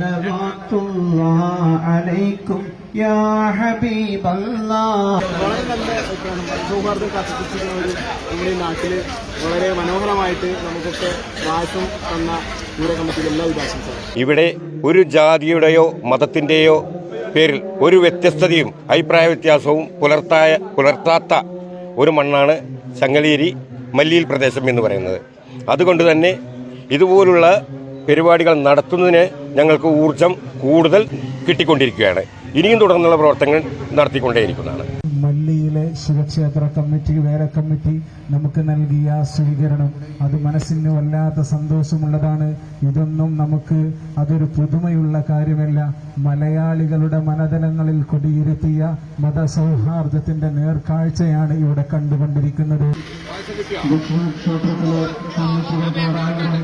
സലവാത്തുള്ള അലൈക്കും യാ ഹബീബല്ല വളരെ വളരെ വാഴ്ത്തും തന്ന ഇവിടെ ഒരു ജാതിയുടെയോ മതത്തിന്റെയോ പേരിൽ ഒരു വ്യത്യസ്തതയും അഭിപ്രായ വ്യത്യാസവും പുലർത്തായ പുലർത്താത്ത ഒരു മണ്ണാണ് ചങ്ങലേരി മല്ലിയിൽ പ്രദേശം എന്ന് പറയുന്നത്. അതുകൊണ്ട് തന്നെ ഇതുപോലുള്ള പരിപാടികൾ നടത്തുന്നതിന് ഞങ്ങൾക്ക് ഊർജം കൂടുതൽ കിട്ടിക്കൊണ്ടിരിക്കുകയാണ്. ഇനിയും തുടർന്നുള്ള പ്രവർത്തനങ്ങൾ നടത്തിക്കൊണ്ടേയിരിക്കുന്നതാണ്. മല്ലിയിലെ ശിവക്ഷേത്ര കമ്മിറ്റി വേറെ കമ്മിറ്റി നമുക്ക് നൽകിയ സ്വീകരണം. അത് മനസ്സിന് വല്ലാത്ത സന്തോഷമുള്ളതാണ്. ഇതൊന്നും നമുക്ക് അതൊരു പുതുമയുള്ള കാര്യമല്ല. മലയാളികളുടെ മനതലങ്ങളിൽ കൊടിയിരുത്തിയ മതസൗഹാർദ്ദത്തിന്റെ നേർക്കാഴ്ചയാണ് ഇവിടെ കണ്ടുകൊണ്ടിരിക്കുന്നത്. കമ്മിറ്റികൾക്കാരാണ്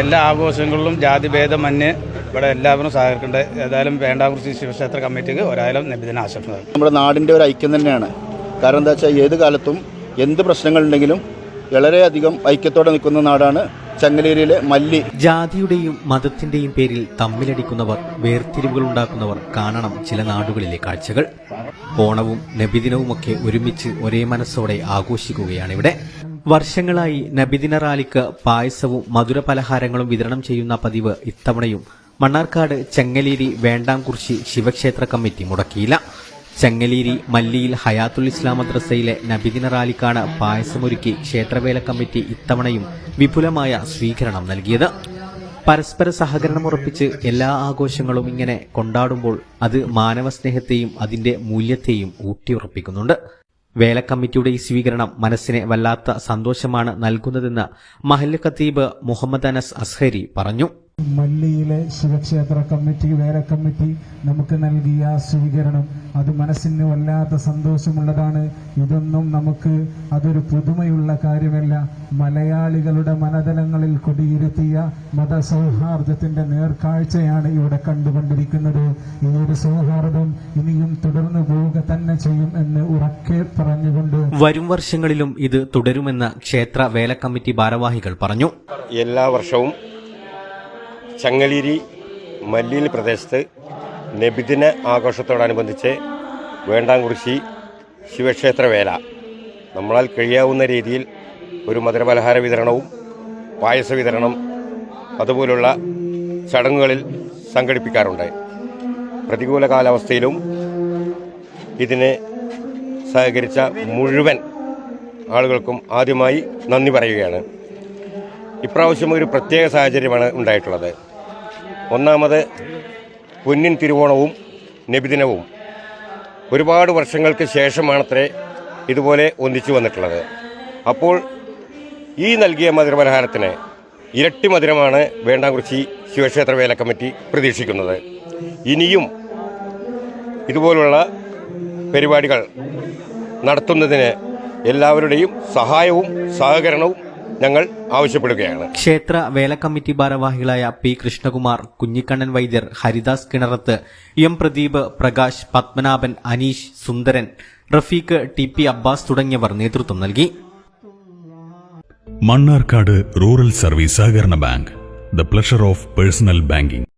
എല്ലാ ആഘോഷങ്ങളിലും ജാതിഭേദമന്യേ ഇവിടെ എല്ലാവരും സഹകരിക്കേണ്ടത് ഏതായാലും വേണ്ടാകുറിച്ച് ശിവക്ഷേത്ര കമ്മിറ്റിക്ക് ഒരായാലും നബിദിന ആശംസകൾ. നമ്മുടെ നാടിന്റെ ഒരു ഐക്യം തന്നെയാണ്. കാരണം എന്താ വെച്ചാൽ ഏത് കാലത്തും എന്ത് പ്രശ്നങ്ങളുണ്ടെങ്കിലും വളരെയധികം ഐക്യത്തോടെ നിൽക്കുന്ന നാടാണ് ചങ്ങലേരിയിലെ മല്ലി. ജാതിയുടെയും മതത്തിന്റെയും പേരിൽ തമ്മിലടിക്കുന്നവർ വേർതിരിവുകൾ ഉണ്ടാക്കുന്നവർ കാണണം ചില നാടുകളിലെ കാഴ്ചകൾ. ഓണവും നബിദിനവുമൊക്കെ ഒരുമിച്ച് ഒരേ മനസ്സോടെ ആഘോഷിക്കുകയാണിവിടെ വർഷങ്ങളായി നബിദിന റാലിക്ക് പായസവും മധുര പലഹാരങ്ങളും വിതരണം ചെയ്യുന്ന പതിവ് ഇത്തവണയും മണ്ണാർക്കാട് ചെങ്ങലേരി വേണ്ടാംകുറിശി ശിവക്ഷേത്ര കമ്മിറ്റി മുടക്കിയില്ല. ചെങ്ങലേരി മല്ലിയിൽ ഹയാത്തുൽ ഇസ്ലാം മദ്രസയിലെ നബിദിന റാലിക്കാണ് പായസമൊരുക്കി ക്ഷേത്രവേല കമ്മിറ്റി ഇത്തവണയും വിപുലമായ സ്വീകരണം നൽകിയത്. പരസ്പര സഹകരണം ഉറപ്പിച്ച് എല്ലാ ആഘോഷങ്ങളും ഇങ്ങനെ കൊണ്ടാടുമ്പോൾ അത് മാനവസ്നേഹത്തെയും അതിന്റെ മൂല്യത്തെയും ഊട്ടിയുറപ്പിക്കുന്നുണ്ട്. വേല കമ്മിറ്റിയുടെ ഈ സ്വീകരണം മനസ്സിനെ വല്ലാത്ത സന്തോഷമാണ് നൽകുന്നതെന്ന് മഹല്ല് ഖത്തീബ് മുഹമ്മദ് അനസ് അസ്ഹരി പറഞ്ഞു. മല്ലിയിലെ ശിവക്ഷേത്ര കമ്മിറ്റി വേല കമ്മിറ്റി നമുക്ക് നൽകിയ സ്വീകരണം. അത് മനസ്സിന് വല്ലാത്ത സന്തോഷമുള്ളതാണ്. ഇതൊന്നും നമുക്ക് അതൊരു പുതുമയുള്ള കാര്യമല്ല. മലയാളികളുടെ മനതലങ്ങളിൽ കൊടിയിരുത്തിയ മതസൗഹാർദ്ദത്തിന്റെ നേർക്കാഴ്ചയാണ് ഇവിടെ കണ്ടുകൊണ്ടിരിക്കുന്നത്. ഈ ഒരു സൗഹാർദ്ദം ഇനിയും തുടർന്നു പോവുക തന്നെ ചെയ്യും എന്ന് ഉറക്കെ പറഞ്ഞുകൊണ്ട് വരും വർഷങ്ങളിലും ഇത് തുടരുമെന്ന് ക്ഷേത്ര വേല കമ്മിറ്റി ഭാരവാഹികൾ പറഞ്ഞു. എല്ലാ വർഷവും ചങ്ങലേരി മല്ലിയിൽ പ്രദേശത്ത് നബിദിന ആഘോഷത്തോടനുബന്ധിച്ച് വേണ്ടാംകുറിശി ശിവക്ഷേത്ര വേല. നമ്മളാൽ കഴിയാവുന്ന രീതിയിൽ ഒരു മധുരപലഹാര വിതരണവും പായസ വിതരണം അതുപോലുള്ള ചടങ്ങുകളിൽ സംഘടിപ്പിക്കാറുണ്ട്. പ്രതികൂല കാലാവസ്ഥയിലും ഇതിനെ സഹകരിച്ച മുഴുവൻ ആളുകൾക്കും ആദ്യമായി നന്ദി പറയുകയാണ്. ഇപ്രാവശ്യം ഒരു പ്രത്യേക സാഹചര്യമാണ് ഉണ്ടായിട്ടുള്ളത്. ഒന്നാമത് പൊന്നിൻ തിരുവോണവും നബിദിനവും. ഒരുപാട് വർഷങ്ങൾക്ക് ശേഷമാണത്രേ ഇതുപോലെ ഒന്നിച്ചു വന്നിട്ടുള്ളത്. അപ്പോൾ ഈ നൽകിയ മധുരപലഹാരത്തിന് ഇരട്ടി മധുരമാണ് വേണ്ടാകുറിച്ചി ശിവക്ഷേത്ര വേല കമ്മിറ്റി പ്രതീക്ഷിക്കുന്നത്. ഇനിയും ഇതുപോലുള്ള പരിപാടികൾ നടത്തുന്നതിന് എല്ലാവരുടെയും സഹായവും സഹകരണവും ഞങ്ങൾ ആവശ്യപ്പെടുകയാണ്. ക്ഷേത്ര വേല കമ്മിറ്റി ഭാരവാഹികളായ P Krishnakumar Kunhikannan Vaidyar Haridas Kinarath M Pradeep Prakash Padmanabhan Aneesh Sundaran Rafeeq T P Abbas തുടങ്ങിയവർ നേതൃത്വം നൽകി. മണ്ണാർക്കാട് റൂറൽ സർവീസ് സഹകരണ bank the pleasure of personal banking.